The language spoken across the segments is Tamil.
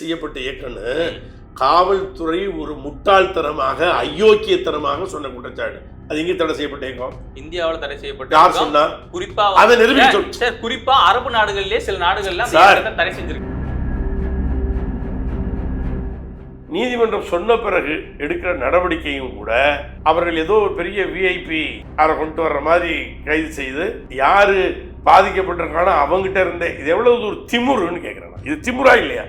செய்யப்பட்ட இயக்கம்னு காவல்துறை ஒரு முட்டாள்தனமாக அயோக்கியத்தனமாக சொன்ன குற்றச்சாட்டு. அது எங்கே தடை செய்யப்பட்ட இயக்கம்? இந்தியாவுல தடை செய்யப்பட்ட யார் சொன்னா குறிப்பா அதை நிரூபிக்க சார், குறிப்பா அரபு சில நாடுகள்ல சார். இயக்கத்தை தடை செஞ்சிருக்கு. நீதிமன்றம் சொன்ன பிறகு எடுக்கிற நடவடிக்கையும் கூட அவர்கள் ஏதோ ஒரு பெரிய விஐபி அவரை கொண்டு வர்ற மாதிரி கைது செய்து யாரு பாதிக்கப்பட்டிருக்கானோ அவங்ககிட்ட இருந்தே. இது எவ்வளவு ஒரு திமுருன்னு கேட்குறேன். இது திமுறா இல்லையா?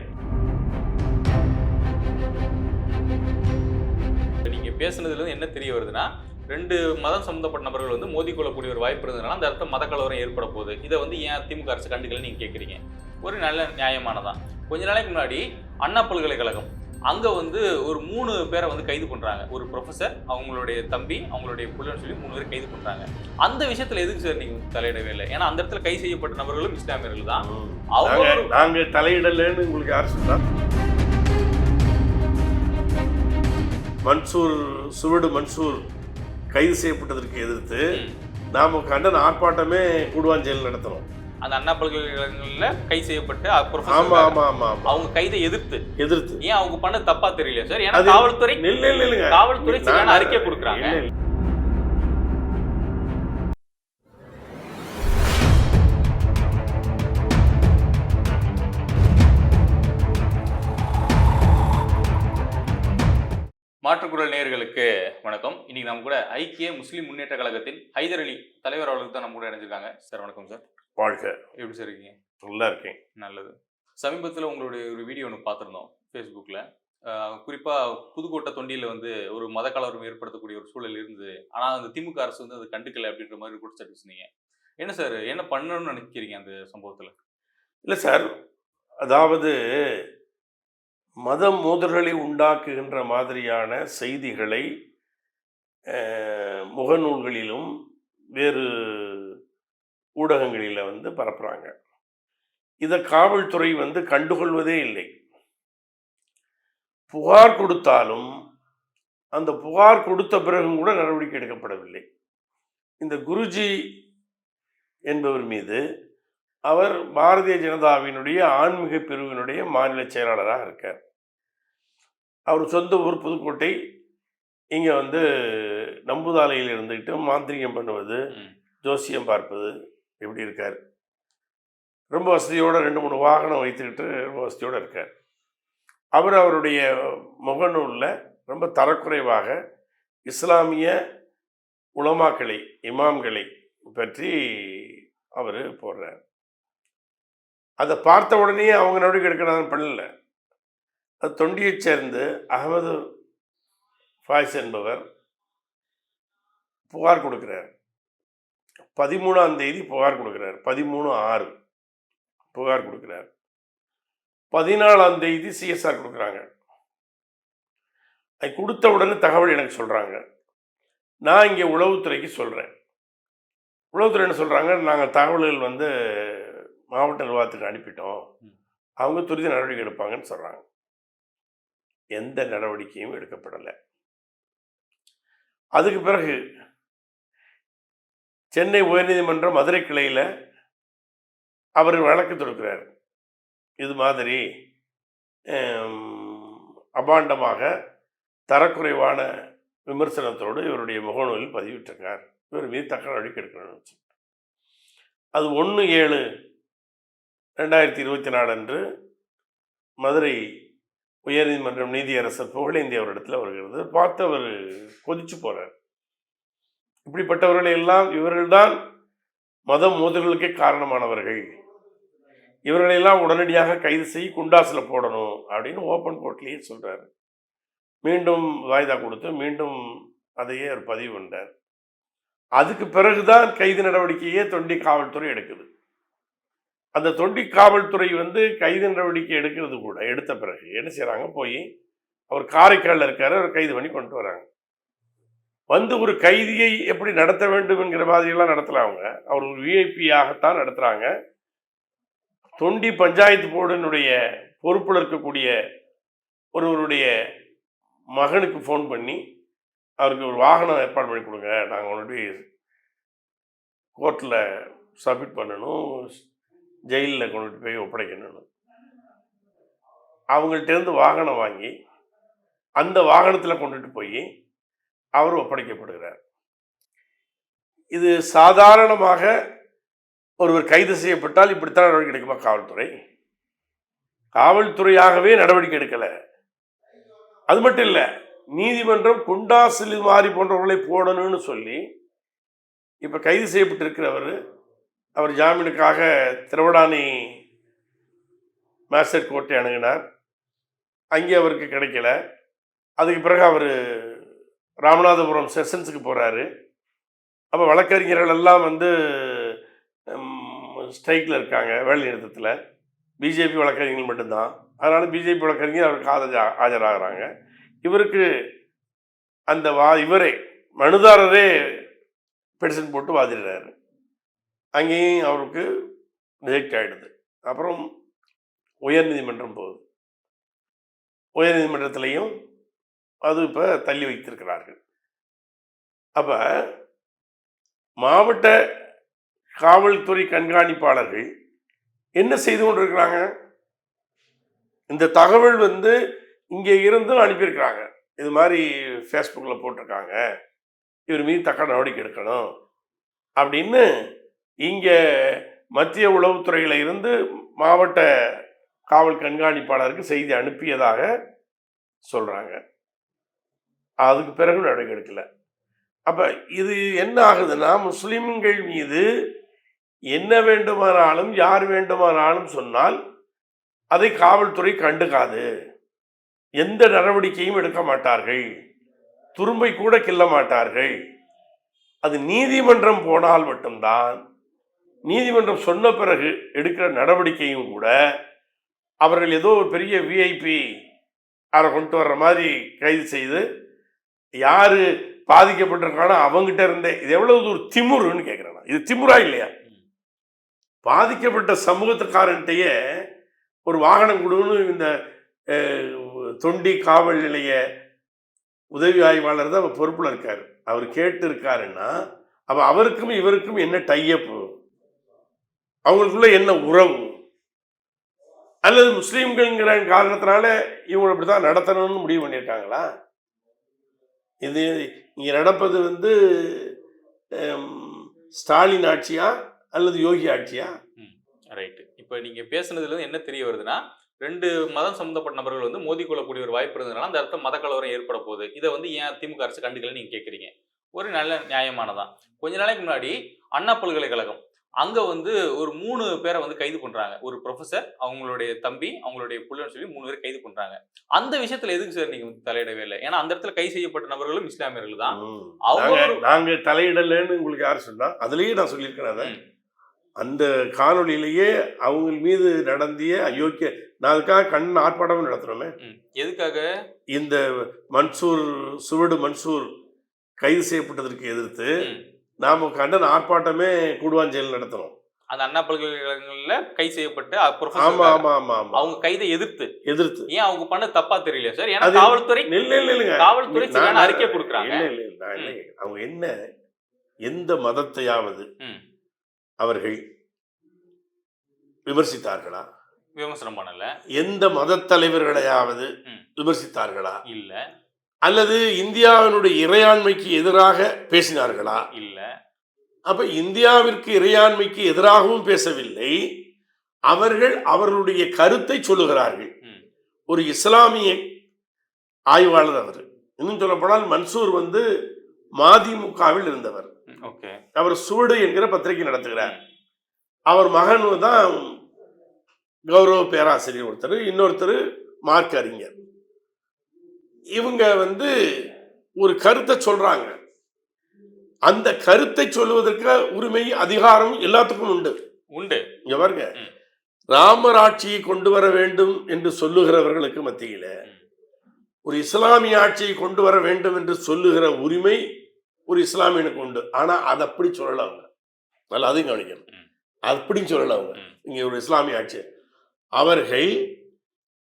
நீங்க பேசுனதுல இருந்து என்ன தெரிய வருதுன்னா ரெண்டு மதம் சம்பந்தப்பட்ட நபர்கள் வந்து மோதி கொள்ளக்கூடிய ஒரு வாய்ப்பு இருந்ததுனால அந்த இடத்துல மத கலவரம் ஏற்பட போகுது. இதை வந்து ஏன் திமுக அரசு கண்டுக்கல நீங்க கேக்குறீங்க. ஒரு நல்ல நியாயமானதான். கொஞ்ச நாளைக்கு முன்னாடி அண்ணா பல்கலைக்கழகம் அங்க வந்து ஒரு மூணு பேரை வந்து கைது பண்றாங்க. ஒரு ப்ரொஃபசர் அவங்களுடைய தம்பி அவங்களுடைய புள்ளன்னு சொல்லி மூணு பேர் கைது பண்றாங்க. அந்த விஷயத்துல எதுக்கு சார் நீங்க தலையிடவே இல்லை? ஏன்னா அந்த இடத்துல கைது செய்யப்பட்ட நபர்களும் இஸ்லாமியர்கள் தான். அவங்க நாங்க ஒரு- நாங்க தலையிடலன்னு உங்களுக்கு யார் சொன்னா மன்சூர் சுவடு மன்சூர் கைது செய்யப்பட்டதற்கு எதிர்த்து. நாம கண்டன ஆர்ப்பாட்டமே கூடுவாஞ்சேரியில் நடத்தணும். அந்த அண்ணா பல்கலைக்கழகங்கள்ல கைது செய்யப்பட்டு ஆமா ஆமா ஆமா அவங்க கைதை எதிர்த்து. எதிர்த்து. ஏன் அவங்க பண்ண தப்பா தெரியல சார் ஏன்னா காவல்துறை காவல்துறை அறிக்கை கொடுக்குறாங்க. மாற்றுக்குரல் நேயர்களுக்கு வணக்கம். இன்னைக்கு நம்ம கூட ஐக்கிய முஸ்லிம் முன்னேற்ற கழகத்தின் ஹைதர் அலி தலைவர் அவர்களுக்கு தான் நம்ம கூட இணைஞ்சிருக்காங்க. சார் வணக்கம் சார். வாழ்க எப்படி சார் இருக்கீங்க? நல்லா இருக்கேன். நல்லது. சமீபத்தில் உங்களுடைய ஒரு வீடியோ ஒன்று பார்த்துருந்தோம் ஃபேஸ்புக்கில் குறிப்பாக புதுக்கோட்டை தொண்டியில் வந்து ஒரு மத கலவரம் ஏற்படுத்தக்கூடிய ஒரு சூழல் இருந்தது. ஆனால் அந்த திமுக அரசு வந்து அதை கண்டுக்கல அப்படின்ற மாதிரி குற்றச்சாட்டு சொன்னீங்க. என்ன சார் என்ன பண்ணணும்னு நினைக்கிறீங்க அந்த சம்பவத்தில்? இல்ல சார் அதாவது மத மோதல்களை உண்டாக்குகின்ற மாதிரியான செய்திகளை முகநூல்களிலும் வேறு ஊடகங்களில் வந்து பரப்புகிறாங்க இதை காவல்துறை வந்து கண்டுகொள்வதே இல்லை. புகார் கொடுத்தாலும் அந்த புகார் கொடுத்த பிறகும் கூட நடவடிக்கை எடுக்கப்படவில்லை. இந்த குருஜி என்பவர் மீது அவர் பாரதிய ஜனதாவினுடைய ஆன்மீக பிரிவினுடைய மாநில செயலாளராக இருக்கார். அவர் சொந்த ஊர் புதுக்கோட்டை. இங்கே வந்து நம்புதாலையில் இருந்துக்கிட்டு மாந்திரிகம் பண்ணுவது. ஜோசியம் பார்ப்பது எப்படி இருக்கார். ரொம்ப வசதியோட ரெண்டு மூணு வாகனம் வைத்துக்கிட்டு ரொம்ப வசதியோடு இருக்கார். அவர் அவருடைய முகநூலில் ரொம்ப தரக்குறைவாக இஸ்லாமிய உலமாக்களை இமாம்களை பற்றி அவர் போடுறார். அதை பார்த்த உடனே அவங்க நடவடிக்கை எடுக்கணும் பண்ணல. அது தொண்டியைச் சேர்ந்து அகமது ஃபாய்ஸ் என்பவர் புகார் கொடுக்குறார். பதிமூணாம் தேதி புகார் கொடுக்குறார். பதிமூணு ஆறு புகார் கொடுக்குறார். பதினாலாம் தேதி சிஎஸ்ஆர் கொடுக்குறாங்க. அது கொடுத்த உடனே தகவல் எனக்கு சொல்கிறாங்க நான் இங்கே உளவுத்துறைக்கு சொல்கிறேன் உளவுத்துறை என்ன சொல்கிறாங்க நாங்கள் தகவல்கள் வந்து மாவட்ட நிர்வாகத்துக்கு அனுப்பிட்டோம். அவங்க துரித நடவடிக்கை எடுப்பாங்கன்னு சொல்கிறாங்க எந்த நடவடிக்கையும் எடுக்கப்படலை. அதுக்கு பிறகு சென்னை உயர்நீதிமன்றம் மதுரை கிளையில் அவர் வழக்கு தொடுக்கிறார். இது மாதிரி அபாண்டமாக தரக்குறைவான விமர்சனத்தோடு இவருடைய முகநூலில் பதிவிட்டிருக்கார். இவர் மீது தக்க நடவடிக்கை எடுக்கணும்னு. அது ஒன்று ஏழு ரெண்டாயிரத்தி இருபத்தி நாலு அன்று மதுரை உயர்நீதிமன்றம் நீதியரசர் புகழேந்தி அவரிடத்தில் வருகிறது. பார்த்து அவர் கொதிச்சு போகிறார் இப்படிப்பட்டவர்களை எல்லாம் இவர்கள்தான் மத மோதல்களுக்கே காரணமானவர்கள். இவர்களெல்லாம் உடனடியாக கைது செய்ய குண்டாசில் போடணும் அப்படின்னு ஓப்பன் கோர்ட்லேயே சொல்கிறார் மீண்டும் வாய்தா கொடுத்து மீண்டும் அதையே அவர் பதிவு பண்ணார் அதுக்கு பிறகுதான் கைது நடவடிக்கையே தொண்டி காவல்துறை எடுக்குது. அந்த தொண்டி காவல்துறை வந்து கைது நடவடிக்கை எடுக்கிறது கூட எடுத்த பிறகு. என்ன செய்கிறாங்க போய் அவர் காரைக்காலில் இருக்காரு அவர் கைது பண்ணி கொண்டு வராங்க. வந்து ஒரு கைதியை எப்படி நடத்த வேண்டும் என்கிற மாதிரியெல்லாம் நடத்தலாம் அவங்க. அவர் ஒரு விஐபியாகத்தான் நடத்துகிறாங்க தொண்டி பஞ்சாயத்து போர்டினுடைய பொறுப்பில் இருக்கக்கூடிய ஒருவருடைய மகனுக்கு ஃபோன் பண்ணி அவருக்கு ஒரு வாகனம் ஏற்பாடு பண்ணி கொடுங்க. நாங்கள் உன்னுடைய கோர்ட்டில் சப்மிட் பண்ணணும். ஜெயிலில் கொண்டுட்டு போய் ஒப்படைக்கணும் அவங்கள்ட்டேருந்து வாகனம் வாங்கி அந்த வாகனத்தில் கொண்டுட்டு போய் அவர் ஒப்படைக்கப்படுகிறார். இது சாதாரணமாக ஒருவர் கைது செய்யப்பட்டால் இப்படித்தான் நடவடிக்கை எடுக்குமா காவல்துறை? காவல்துறையாகவே நடவடிக்கை எடுக்கலை. அது மட்டும் இல்லை நீதிமன்றம் குண்டாசிலி மாறி போன்றவர்களை போடணும்னு சொல்லி இப்போ கைது செய்யப்பட்டிருக்கிறவர் அவர் ஜாமீனுக்காக திருவடானி மேஸ்டர் கோர்ட்டை அணுகினார். அங்கே அவருக்கு கிடைக்கல. அதுக்கு பிறகு அவர் ராமநாதபுரம் செஷன்ஸுக்கு போகிறாரு அப்போ வழக்கறிஞர்கள் எல்லாம் வந்து ஸ்ட்ரைக்கில் இருக்காங்க வேலை நிறுத்தத்தில். பிஜேபி வழக்கறிஞர்கள் மட்டும்தான். அதனால் பிஜேபி வழக்கறிஞர் அவருக்கு ஆஜர் ஆஜராகிறாங்க. இவருக்கு அந்த வா இவரே மனுதாரரே பெடிஷன் போட்டு வாதிடுறாரு. அங்கேயும் அவருக்கு ரிஜெக்ட் ஆகிடுது அப்புறம் உயர்நீதிமன்றம் போகுது. உயர்நீதிமன்றத்திலையும் அது இப்போ தள்ளி வைத்திருக்கிறார்கள். அப்போ மாவட்ட காவல்துறை கண்காணிப்பாளர்கள் என்ன செய்து கொண்டிருக்கிறாங்க? இந்த தகவல் வந்து இங்கே இருந்தும் அனுப்பியிருக்கிறாங்க. இது மாதிரி ஃபேஸ்புக்கில் போட்டிருக்காங்க. இவர் மீது தக்க நடவடிக்கை எடுக்கணும் அப்படின்னு இங்கே மத்திய உளவுத்துறையில் இருந்து மாவட்ட காவல் கண்காணிப்பாளருக்கு செய்தி அனுப்பியதாக சொல்கிறாங்க அதுக்கு பிறகு நடவடிக்கை எடுக்கல. அப்போ இது என்ன ஆகுதுன்னா முஸ்லீம்கள் மீது என்ன வேண்டுமானாலும் யார் வேண்டுமானாலும் சொன்னால் அதை காவல்துறை கண்டுக்காது. எந்த நடவடிக்கையும் எடுக்க மாட்டார்கள். துரும்பை கூட கில்ல மாட்டார்கள். அது நீதிமன்றம் போனால் மட்டும்தான் நீதிமன்றம் சொன்ன பிறகு எடுக்கிற நடவடிக்கையும் கூட அவர்கள் ஏதோ ஒரு பெரிய விஐபி அவரை கொண்டு வர்ற மாதிரி கைது செய்து யார் பாதிக்கப்பட்டிருக்கானோ அவங்ககிட்ட இருந்தே இது எவ்வளவு ஒரு திமுருன்னு கேட்குறேன் இது திமுறா இல்லையா? பாதிக்கப்பட்ட சமூகத்துக்காரன்ட்டையே ஒரு வாகனம் கொடுன்னு இந்த தொண்டி காவல் நிலைய உதவி ஆய்வாளர் தான் அவர் பொறுப்பில் இருக்கார். அவர் கேட்டு இருக்காருன்னா அப்போ அவருக்கும் இவருக்கும் என்ன டையப்பு அவங்களுக்குள்ள என்ன உறவு? அல்லது முஸ்லீம்கள்ங்கிற காரணத்தினால இவங்களை இப்படி தான் நடத்தணும்னு முடிவு பண்ணியிருக்காங்களா? இது இங்கே நடப்பது வந்து ஸ்டாலின் ஆட்சியா அல்லது யோகி ஆட்சியா? ரைட்டு இப்போ நீங்க பேசுனதுலேருந்து என்ன தெரிய வருதுன்னா ரெண்டு மதம் சம்மந்தப்பட்ட நபர்கள் வந்து மோதி கொள்ளக்கூடிய ஒரு வாய்ப்பு இருந்ததுனால அந்த அர்த்தம் மத கலவரம் ஏற்பட போகுது. இதை வந்து ஏன் திமுக அரசு கண்டுக்கல நீங்கள் கேட்குறீங்க ஒரு நல்ல நியாயமானதான். கொஞ்ச நாளைக்கு முன்னாடி அண்ணா பல்கலைக்கழகம் அங்க வந்து ஒரு மூணு பேரை வந்து கைது பண்றாங்க. ஒரு ப்ரொஃபசர் அவங்களுடைய தம்பி அவங்களுடைய புள்ளன்னு சொல்லி மூணு பேர் கைது பண்றாங்க. அந்த விஷயத்துல எதுக்கு சார் நீங்க வந்து தலையிடவே இல்லை? ஏன்னா அந்த இடத்துல கைது செய்யப்பட்ட நபர்களும் இஸ்லாமியர்கள் தான். அவங்க நாங்க- ஒரு- நாங்க தலையிடலைன்னு உங்களுக்கு யார் சொன்னா அதுலயே நான் சொல்லியிருக்கிறேன் அதை. அந்த காணொளியிலேயே அவங்க மீது நடந்திய அயோக்கிய நான் அதுக்காக கண் ஆர்ப்பாட்டமும் நடத்துறோமே. ம், எதுக்காக? இந்த மன்சூர் சுவடு மன்சூர் கைது செய்யப்பட்டதற்கு எதிர்த்து நாம கண்டன ஆர்ப்பாட்டமே கூடுவாஞ்சேரியில் நடத்துறோம் அந்த அண்ணா பல்கலைக்கழகங்கள்ல கைது செய்யப்பட்ட ஆமா ப்ரொஃபசர் ஆமா ஆமா ஆமா. அவங்க கைதை எதிர்த்து. எதிர்த்து. ஏன் அவங்க பண்ண தப்பா தெரியல சார்? ஏன்னா காவல்துறை இல்ல இல்ல இல்லைங்க காவல்துறை அறிக்கை கொடுக்குறாங்க. இல்ல இல்ல இல்ல. அவங்க என்ன எந்த மதத்தையாவது. அவர்கள் விமர்சித்தார்களா? விமர்சனம் பண்ணல. எந்த மதத் தலைவர்களையாவது. விமர்சித்தார்களா? இல்ல. அல்லது இந்தியாவினுடைய இறையாண்மைக்கு எதிராக பேசினார்களா? இல்ல. அப்ப இந்தியாவிற்கு இறையாண்மைக்கு எதிராகவும் பேசவில்லை. அவர்கள் அவர்களுடைய கருத்தை சொல்லுகிறார்கள். ஒரு இஸ்லாமிய ஆய்வாளர் அவர். இன்னும் சொல்லப்போனால் மன்சூர் வந்து மதிமுகவில் இருந்தவர். ஓகே. அவர் சுவடு என்கிற பத்திரிகை நடத்துகிறார். அவர் மகன் தான் கௌரவ பேராசிரியர் ஒருத்தர். இன்னொருத்தர் மார்க் அறிஞர். இவங்க வந்து ஒரு கருத்தை சொல்றாங்க. அந்த கருத்தை சொல்லுவதற்கு உரிமை அதிகாரம் எல்லாத்துக்கும் உண்டு. உண்டு. இங்க பாருங்க. ம். ராமர் ஆட்சியை கொண்டு வர வேண்டும் என்று சொல்லுகிறவர்களுக்கு மத்தியில. ஒரு இஸ்லாமிய ஆட்சியை கொண்டு வர வேண்டும் என்று சொல்லுகிற உரிமை ஒரு இஸ்லாமியனுக்கு உண்டு. ஆனா அது அப்படி சொல்லல அவங்க. நல்லா அதையும் கவனிக்கணும். ம். அப்படி சொல்லல அவங்க. இங்க ஒரு இஸ்லாமிய ஆட்சி. அவர்கள்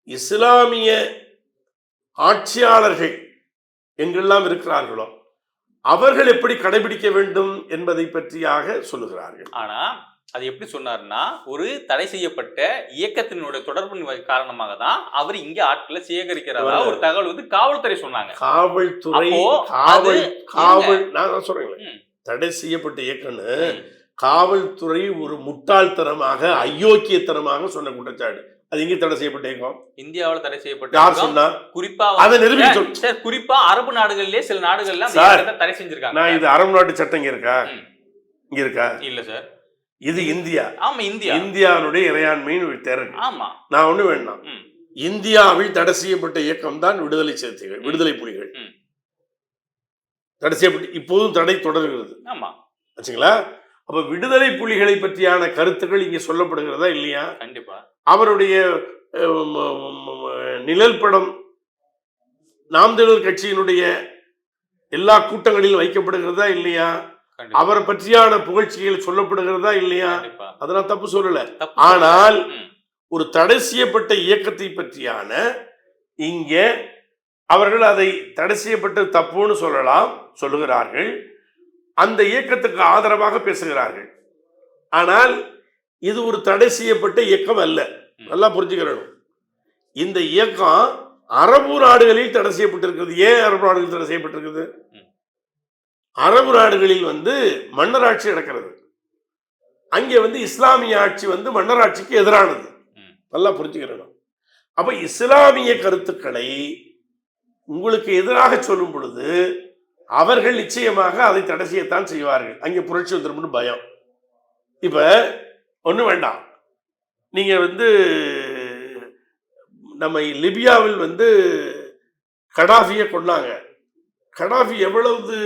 இஸ்லாமிய ஆட்சியாளர்கள் எங்கெல்லாம் இருக்கிறார்களோ அவர்கள் எப்படி கடைபிடிக்க வேண்டும் என்பதை பற்றியாக சொல்லுகிறார்கள். ஆனா அது எப்படி சொன்னாருன்னா ஒரு தடை செய்யப்பட்ட இயக்கத்தினுடைய தொடர்பின் வ- காரணமாக தான் அவர் இங்க ஆட்களை சேகரிக்கிறதா ஒரு தகவல் வந்து காவல்துறை சொன்னாங்க. காவல்துறை காவல் காவல் நான் சொல்றேன். தடை செய்யப்பட்ட இயக்கம்னு. காவல்துறை ஒரு முட்டாள்தனமாக அயோக்கியத்தனமாக சொன்ன குற்றச்சாட்டு. அது எங்கே தடை செய்யப்பட்ட இயக்கம் இந்தியாவுல தடை செய்யப்பட்ட யார் சொன்னா குறிப்பா அதை நிரூபிக்க சார், குறிப்பா அரபு நாடுகள்லயே சில நாடுகள்ல தடை செஞ்சிருக்காங்க. நான் இது அரபு நாட்டு சட்டம் இங்க இருக்கா. இங்க இருக்கா? இல்ல சார். இது இந்தியா. ஆமா இந்தியா. இந்தியாவுடைய இறையாண்மையின் தேர்வு. ஆமா. நான் ஒண்ணு வேண்டாம். இந்தியாவில் தடை செய்யப்பட்ட இயக்கம் தான் விடுதலை சிறுத்தைகள் விடுதலை புலிகள். தடை செய்யப்பட்டு இப்போதும் தடை தொடர்கிறது. ஆமா. ஆச்சுங்களா அப்ப விடுதலை புலிகளை பற்றியான கருத்துக்கள் இங்கே சொல்லப்படுகிறதா இல்லையா? கண்டிப்பா. அவருடைய நிழல் படம் நாம் தமிழர் கட்சியினுடைய எல்லா கூட்டங்களிலும் வைக்கப்படுகிறதா இல்லையா? அவரை பற்றியான புகழ்ச்சிகள் சொல்லப்படுகிறதா இல்லையா? அதெல்லாம் தப்பு சொல்லல. ஆனால். ஒரு தடை செய்யப்பட்ட இயக்கத்தை பற்றியான இங்கே அவர்கள் அதை தடை செய்யப்பட்ட தப்புன்னு சொல்லலாம் சொல்லுகிறார்கள். அந்த இயக்கத்துக்கு ஆதரவாக பேசுகிறார்கள். ஆனால் இது ஒரு தடை செய்யப்பட்ட இயக்கம் அல்ல. நல்லா புரிஞ்சுக்கிறணும். இந்த இயக்கம் அரபு நாடுகளில் தடை செய்யப்பட்டிருக்கிறது. ஏன் அரபு நாடுகளில் தடை செய்யப்பட்டிருக்குது. அரபு நாடுகளில் வந்து மன்னராட்சி நடக்கிறது. அங்கே வந்து இஸ்லாமிய ஆட்சி வந்து மன்னராட்சிக்கு எதிரானது. நல்லா புரிஞ்சுக்கிறணும். அப்ப இஸ்லாமிய கருத்துக்களை உங்களுக்கு எதிராக சொல்லும் பொழுது அவர்கள் நிச்சயமாக அதை தடை செய்யத்தான் செய்வார்கள். அங்கே புரட்சி வந்துரும்னு பயம். இப்ப ஒன்றும் வேண்டாம். நீங்கள் வந்து நம்ம லிபியாவில் வந்து கடாஃபியை கொண்டாங்க கடாஃபி எவ்வளவு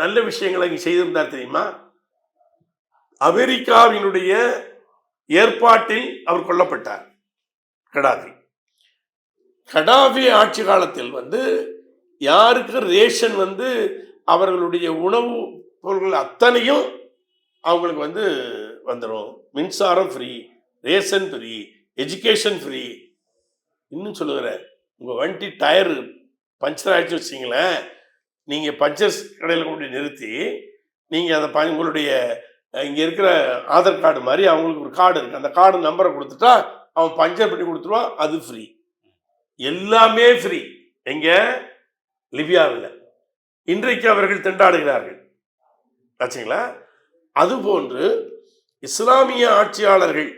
நல்ல விஷயங்களை இங்கே செய்திருந்தார் தெரியுமா? அமெரிக்காவினுடைய ஏற்பாட்டில் அவர் கொல்லப்பட்டார் கடாஃபி. கடாஃபி ஆட்சி காலத்தில் வந்து யாருக்கு ரேஷன் வந்து அவர்களுடைய உணவு பொருட்கள் அத்தனையும் அவங்களுக்கு வந்து வந்துடும் மின்சாரம் free ration free education free இன்னும் சொல்லுகிறேன் உங்கள் வண்டி டயர் பஞ்சர் ஆகிடுச்சு வச்சிங்களேன் நீங்கள் பஞ்சர் கடையில் கொண்டு நிறுத்தி நீங்கள் அதை ப- உங்களுடைய இங்கே இருக்கிற ஆதார் கார்டு மாதிரி அவங்களுக்கு ஒரு கார்டு இருக்குது அந்த கார்டு நம்பரை கொடுத்துட்டா அவன் பஞ்சர் பண்ணி கொடுத்துருவான் அது ஃப்ரீ எல்லாமே ஃப்ரீ எங்கே? லிபியாவில். இன்றைக்கு அவர்கள் திண்டாடுகிறார்கள். ஆச்சுங்களா அதுபோன்று இஸ்லாமிய ஆட்சியாளர்கள்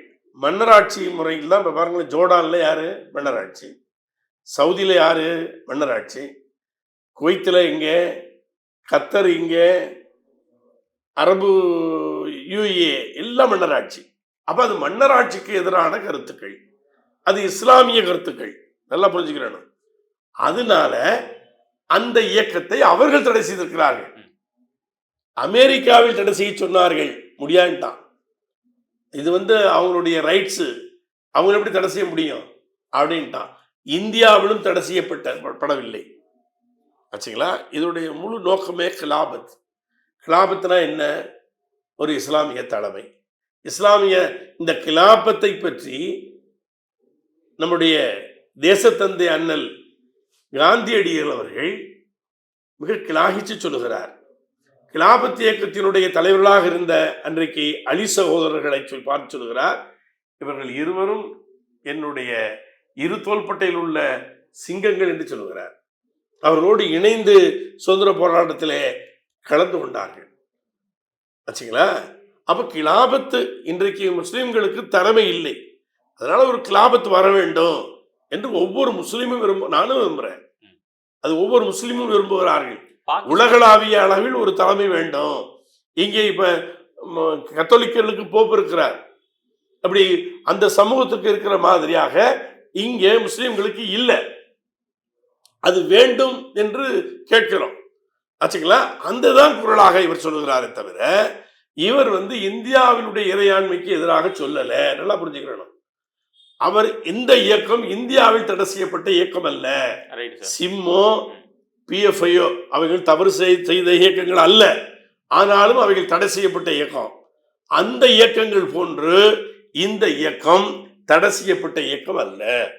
மன்னராட்சி முறையில் தான் இப்போ பாருங்களேன் ஜோர்டானில் யாரு? மன்னராட்சி. சவுதியில் யாரு? மன்னராட்சி. குவைத்தில் இங்கே கத்தர் இங்கே. அரபு யுஏ எல்லாம் மன்னராட்சி. அப்போ அது மன்னராட்சிக்கு எதிரான கருத்துக்கள். அது இஸ்லாமிய கருத்துக்கள். நல்லா புரிஞ்சுக்கிறேன் அதனால அந்த இயக்கத்தை அவர்கள் தடை செய்திருக்கிறார்கள். அமெரிக்காவில் தடை செய்ய சொன்னார்கள். முடியாதுட்டான் இது வந்து அவங்களுடைய ரைட்ஸு அவங்கள எப்படி தடை செய்ய முடியும்? அப்படின்ட்டான். இந்தியாவிலும் தடை செய்யப்பட்ட படவில்லை. ஆச்சுங்களா? இதனுடைய முழு நோக்கமே கிலாபத். கிலாபத்னா என்ன? ஒரு இஸ்லாமிய தலைமை. இஸ்லாமிய இந்த கிலாபத்தை பற்றி நம்முடைய தேசத்தந்தை அண்ணல் காந்தியடிகள் அவர்கள் மிக கிளாகிச்சு சொல்லுகிறார். கிலாபத் இயக்கத்தினுடைய தலைவர்களாக இருந்த அன்றைக்கு அலி சகோதரர்களை சொல் பார்த்து சொல்லுகிறார் இவர்கள் இருவரும் என்னுடைய இரு தோள்பட்டையில் உள்ள சிங்கங்கள் என்று சொல்லுகிறார் அவர்களோடு இணைந்து சுதந்திர போராட்டத்திலே கலந்து கொண்டார்கள். ஆச்சுங்களா? அப்ப கிலாபத்து இன்றைக்கு முஸ்லிம்களுக்கு தலைமை இல்லை. அதனால ஒரு கிலாபத்து வர வேண்டும் என்று ஒவ்வொரு முஸ்லீமும் விரும்ப நானும் விரும்புகிறேன் அது ஒவ்வொரு முஸ்லீமும் விரும்புகிறார்கள். உலகளாவிய அளவில் ஒரு தலைமை வேண்டும். இங்கே இப்ப கத்தோலிக்கர்களுக்கு போப் இருக்கிறார். அப்படி அந்த சமூகத்துக்கு இருக்கிற மாதிரியாக இங்கே முஸ்லிம்களுக்கு இல்லை. அது வேண்டும் என்று கேட்கிறோம். ஆச்சுங்களா? அந்த தான் குரலாக இவர் சொல்லுகிறாரே தவிர இவர் வந்து இந்தியாவினுடைய இறையாண்மைக்கு எதிராக சொல்லல. நல்லா புரிஞ்சுக்கிறணும். அவர் இந்த இயக்கம் இந்தியாவில் தடை செய்யப்பட்ட இயக்கம் அல்ல. சிம்மோ பிஎஃப்ஐயோ அவைகள் தவறு செய்த இயக்கங்கள் அல்ல. ஆனாலும் அவைகள் தடை செய்யப்பட்ட இயக்கம். அந்த இயக்கங்கள் போன்று இந்த இயக்கம் தடை செய்யப்பட்ட இயக்கம் அல்ல.